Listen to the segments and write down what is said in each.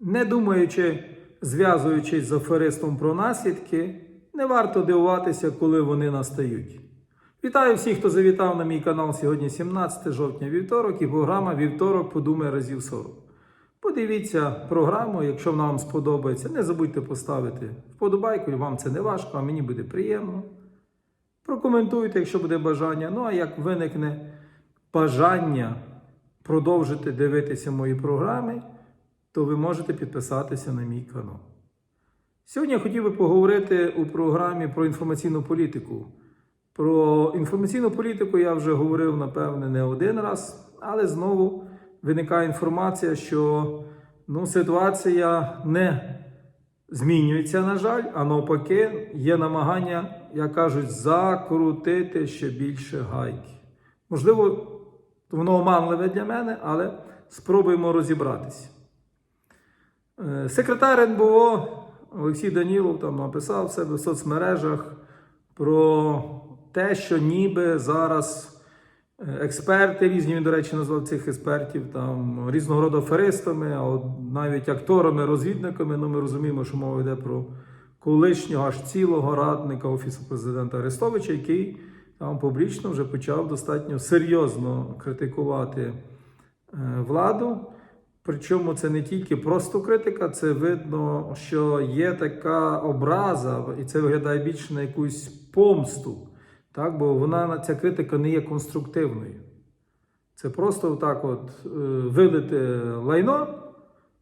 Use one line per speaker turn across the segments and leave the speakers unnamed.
Не думаючи, зв'язуючись з аферистом про наслідки, не варто дивуватися, коли вони настають. Вітаю всіх, хто завітав на мій канал сьогодні 17 жовтня вівторок і програма Вівторок подумай разів 40. Подивіться програму, якщо вона вам сподобається, не забудьте поставити вподобайку, вам це не важко, а мені буде приємно. Прокоментуйте, якщо буде бажання. Ну а як виникне бажання продовжити дивитися мої програми, то ви можете підписатися на мій канал. Сьогодні я хотів би поговорити у програмі про інформаційну політику. Про інформаційну політику я вже говорив, напевне, не один раз, але знову виникає інформація, що ну, ситуація не змінюється, на жаль, а навпаки, є намагання, як кажуть, закрутити ще більше гайки. Можливо, воно оманливе для мене, але спробуємо розібратися. Е, Секретар НБО Олексій Данілов там написав себе в соцмережах про те, що ніби зараз е, експерти різні, він, до речі, назвав цих експертів там різного роду аферистами, а навіть акторами, розвідниками. Ну, ми розуміємо, що мова йде про колишнього аж цілого радника Офісу президента Арестовича, який там публічно вже почав достатньо серйозно критикувати е, владу. Причому це не тільки просто критика, це видно, що є така образа, і це виглядає більше на якусь помсту. Так? Бо вона ця критика не є конструктивною. Це просто так от е, вилити лайно.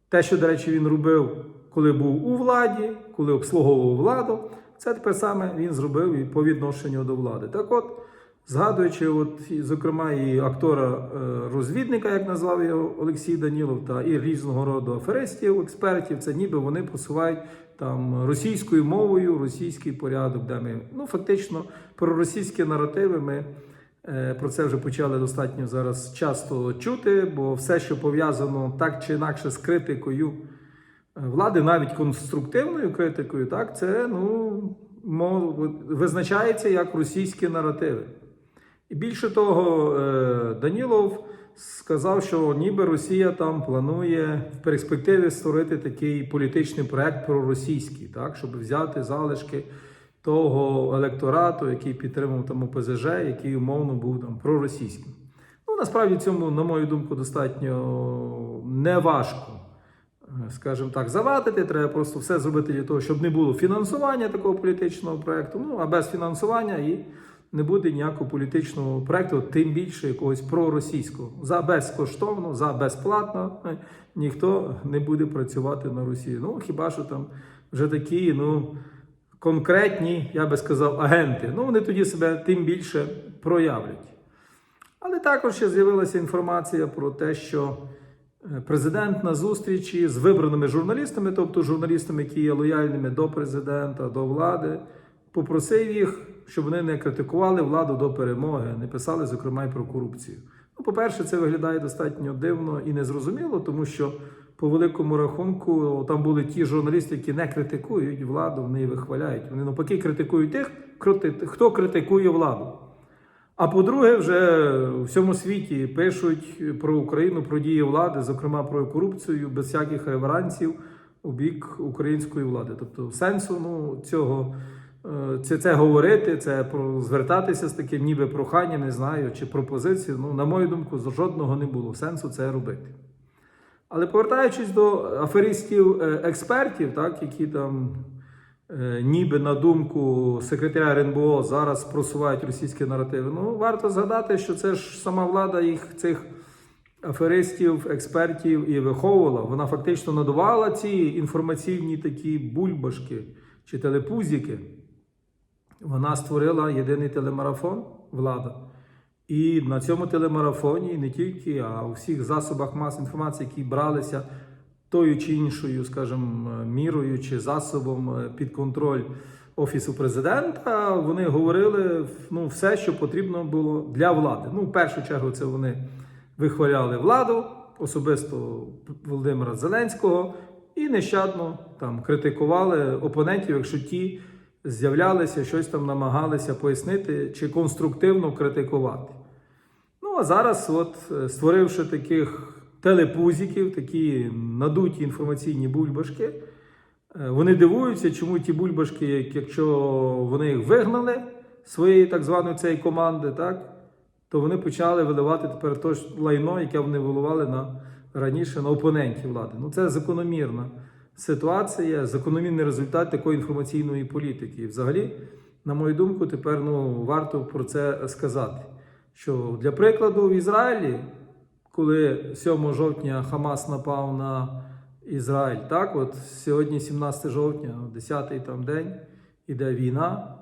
Те, що, до речі, він робив, коли був у владі, коли обслуговував владу, це тепер саме він зробив і по відношенню до влади. Так от, згадуючи, от, зокрема, і актора-розвідника, як назвав його Олексій Данілов, та і різного роду аферистів, експертів, це ніби вони посувають там російською мовою, російський порядок, де ми ну, фактично про російські наративи ми. е, Про це вже почали достатньо зараз часто чути, бо все, що пов'язано так чи інакше з критикою е, влади, навіть конструктивною критикою, так, це ну, визначається як російські наративи. І більше того, е, Данілов сказав, що ніби Росія там планує в перспективі створити такий політичний проект проросійський, так, щоб взяти залишки того електорату, який підтримав там ОПЗЖ, який умовно був там проросійським. Ну, насправді цьому, на мою думку, достатньо неважко, е, скажімо так, завадити. Треба просто все зробити для того, щоб не було фінансування такого політичного проекту. Ну, а без фінансування і не буде ніякого політичного проекту, тим більше якогось проросійського. За безкоштовно, за безплатно е, ніхто не буде працювати на Росії. Ну, хіба що там вже такі, ну конкретні, я би сказав, агенти. Ну, вони тоді себе тим більше проявлять. Але також ще з'явилася інформація про те, що е, президент на зустрічі з вибраними журналістами, тобто журналістами, які є лояльними до президента, до влади, попросив їх, щоб вони не критикували владу до перемоги, не писали, зокрема, і про корупцію. Ну, по-перше, це виглядає достатньо дивно і незрозуміло, тому що по великому рахунку там були ті журналісти, які не критикують владу, вони її вихваляють. Вони навпаки критикують тих, хто критикує владу. А по-друге, вже у всьому світі пишуть про Україну, про дії влади, зокрема про корупцію, без всяких реверансів у бік української влади. Тобто, сенсу ну, цього це, це говорити, це про звертатися з таким, ніби проханням, не знаю, чи пропозицію. Ну, на мою думку, жодного не було сенсу це робити. Але повертаючись до аферистів-експертів, так, які там е, ніби на думку секретаря РНБО зараз просувають російські наративи, ну варто згадати, що це ж сама влада їх цих аферистів, експертів і виховувала. Вона фактично надувала ці інформаційні такі бульбашки чи телепузики. Вона створила єдиний телемарафон влада. І на цьому телемарафоні не тільки, а у всіх засобах мас інформації, які бралися тою чи іншою, скажімо, мірою чи засобом е, під контроль Офісу президента, вони говорили ну, все, що потрібно було для влади. Ну, в першу чергу, це вони вихваляли владу, особисто Володимира Зеленського, і нещадно там критикували опонентів, якщо ті з'являлися, щось там намагалися пояснити чи конструктивно критикувати. Ну, а зараз, от, е, створивши таких телепузиків, такі надуті інформаційні бульбашки. Е, Вони дивуються, чому ті бульбашки, якщо вони їх вигнали своєї так званої цієї команди, так, то вони почали виливати тепер то лайно, яке вони виливали на, раніше на опонентів влади. Ну, це закономірна ситуація, закономірний результат такої інформаційної політики. І взагалі, на мою думку, тепер ну, варто про це сказати. Що для прикладу в Ізраїлі, коли 7 жовтня Хамас напав на Ізраїль, так, от сьогодні 17 жовтня, 10-й там день, іде війна,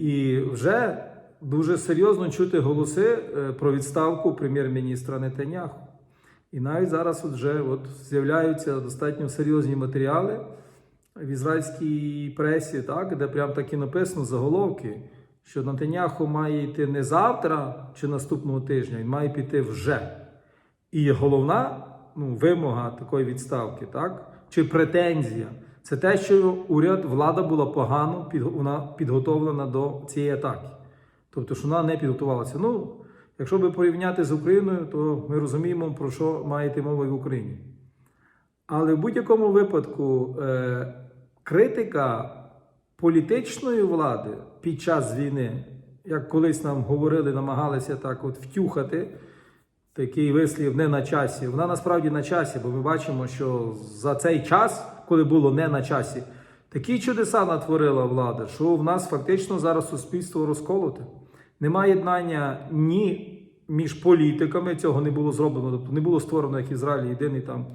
і вже дуже серйозно чути голоси е, про відставку прем'єр-міністра Нетаняху. І навіть зараз от вже от з'являються достатньо серйозні матеріали в ізраїльській пресі, так, де прям так і написано заголовки, що Нетаняху має йти не завтра чи наступного тижня, він має піти вже. І головна ну, вимога такої відставки, так, чи претензія, це те, що уряд, влада була погано під, вона підготовлена до цієї атаки. Тобто, що вона не підготувалася. Ну, якщо би порівняти з Україною, то ми розуміємо, про що має йти мова в Україні. Але в будь-якому випадку е, критика політичної влади під час війни, як колись нам говорили, намагалися так от втюхати, такий вислів не на часі. Вона насправді на часі, бо ми бачимо, що за цей час, коли було не на часі, такі чудеса натворила влада, що в нас фактично зараз суспільство розколоте. Немає єднання ні між політиками, цього не було зроблено, тобто не було створено, як в Ізраїлі, єдиний там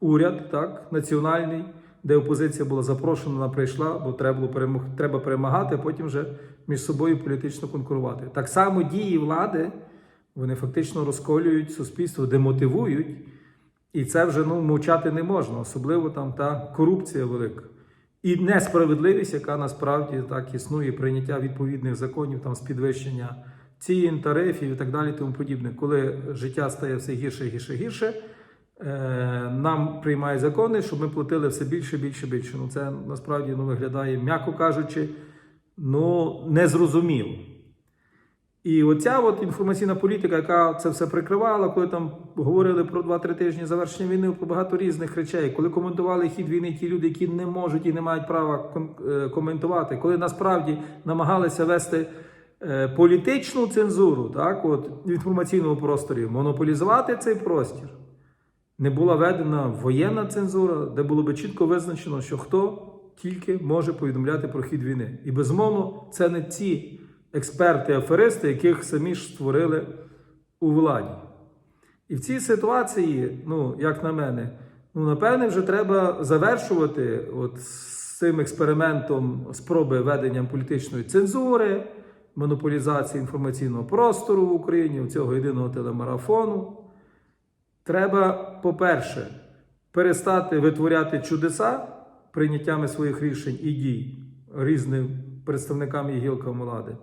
уряд, так, національний, де опозиція була запрошена, вона прийшла, бо треба було перемог, треба перемагати, а потім вже між собою політично конкурувати. Так само дії влади вони фактично розколюють суспільство, демотивують, і це вже ну, мовчати не можна, особливо там та корупція велика. І несправедливість, яка насправді так існує, прийняття відповідних законів, там з підвищення цін, тарифів і так далі, тому подібне. Коли життя стає все гірше, гірше, гірше, е, нам приймають закони, щоб ми платили все більше, більше, більше. Ну це насправді ну, виглядає, м'яко кажучи, ну незрозуміло. І оця от інформаційна політика, яка це все прикривала, коли там говорили про 2-3 тижні завершення війни, про багато різних речей, коли коментували хід війни ті люди, які не можуть і не мають права е, коментувати, коли насправді намагалися вести е, політичну цензуру, так, от, в інформаційному просторі, монополізувати цей простір. Не була введена воєнна цензура, де було би чітко визначено, що хто тільки може повідомляти про хід війни. І безумовно, це не ці експерти-аферисти, яких самі ж створили у владі. І в цій ситуації, ну, як на мене, ну, напевне, вже треба завершувати от з цим експериментом спроби ведення політичної цензури, монополізації інформаційного простору в Україні, цього єдиного телемарафону. Треба, по-перше, перестати витворяти чудеса прийняттями своїх рішень і дій різним представникам і гілкам влади.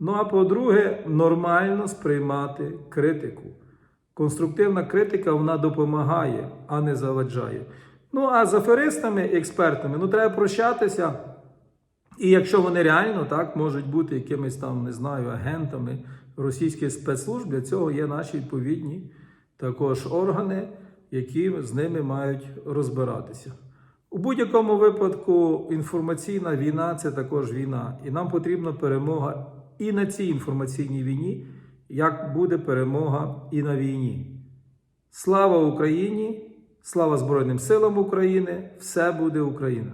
Ну а по-друге, нормально сприймати критику. Конструктивна критика вона допомагає, а не заваджає. Ну а з аферистами, експертами, ну треба прощатися. І якщо вони реально так можуть бути якимись там, не знаю, агентами російських спецслужб, для цього є наші відповідні також органи, які з ними мають розбиратися. У будь-якому випадку інформаційна війна це також війна, і нам потрібна перемога і на цій інформаційній війні, як буде перемога і на війні. Слава Україні! Слава Збройним силам України! Все буде Україна!